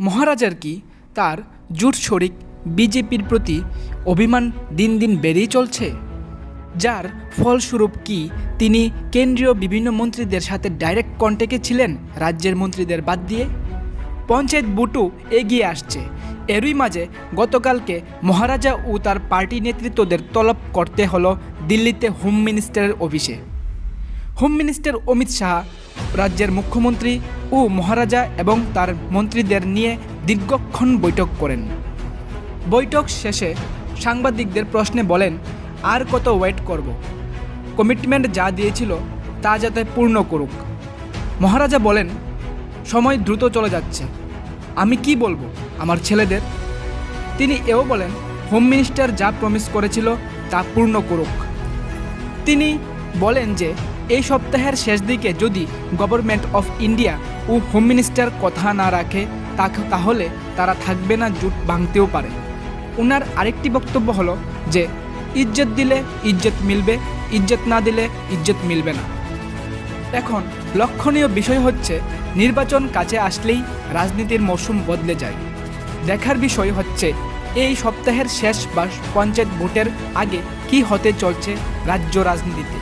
মহারাজার কি? তার জুট শরিক বিজেপির প্রতি অভিমান দিন দিন বেড়েই চলছে। যার ফলস্বরূপ কি তিনি কেন্দ্রীয় বিভিন্ন মন্ত্রীদের সাথে ডাইরেক্ট কন্ট্যাক্টে ছিলেন রাজ্যের মন্ত্রীদের বাদ দিয়ে? পঞ্চায়েত বুটু এগিয়ে আসছে। এরই মাঝে গতকালকে মহারাজা ও তার পার্টি নেতৃত্বদের তলব করতে হলো দিল্লিতে হোম মিনিস্টারের অফিসে। হোম মিনিস্টার অমিত শাহ, রাজ্যের মুখ্যমন্ত্রী ও মহারাজা এবং তার মন্ত্রীদের নিয়ে দীর্ঘক্ষণ বৈঠক করেন। বৈঠক শেষে সাংবাদিকদের প্রশ্নে বলেন, আর কত ওয়েট করব? কমিটমেন্ট যা দিয়েছিল তা যাতে পূর্ণ করুক। মহারাজা বলেন, সময় দ্রুত চলে যাচ্ছে। আমি কি বলব, আমার ছেলেদের? তিনি এও বলেন, হোম মিনিস্টার যা প্রমিস করেছিল তা পূর্ণ করুক। তিনি বলেন যে এই সপ্তাহের শেষ দিকে যদি গভর্নমেন্ট অফ ইন্ডিয়া ও হোম মিনিস্টার কথা না রাখে তাহলে তারা থাকবে না, জুট ভাঙতেও পারে। ওনার আরেকটি বক্তব্য হলো যে, ইজ্জত দিলে ইজ্জত মিলবে, ইজ্জত না দিলে ইজ্জত মিলবে না। এখন লক্ষণীয় বিষয় হচ্ছে, নির্বাচন কাছে আসলেই রাজনীতির মৌসুম বদলে যায়। দেখার বিষয় হচ্ছে, এই সপ্তাহের শেষ বা পঞ্চায়েত ভোটের আগে কি হতে চলছে রাজ্য রাজনীতিতে?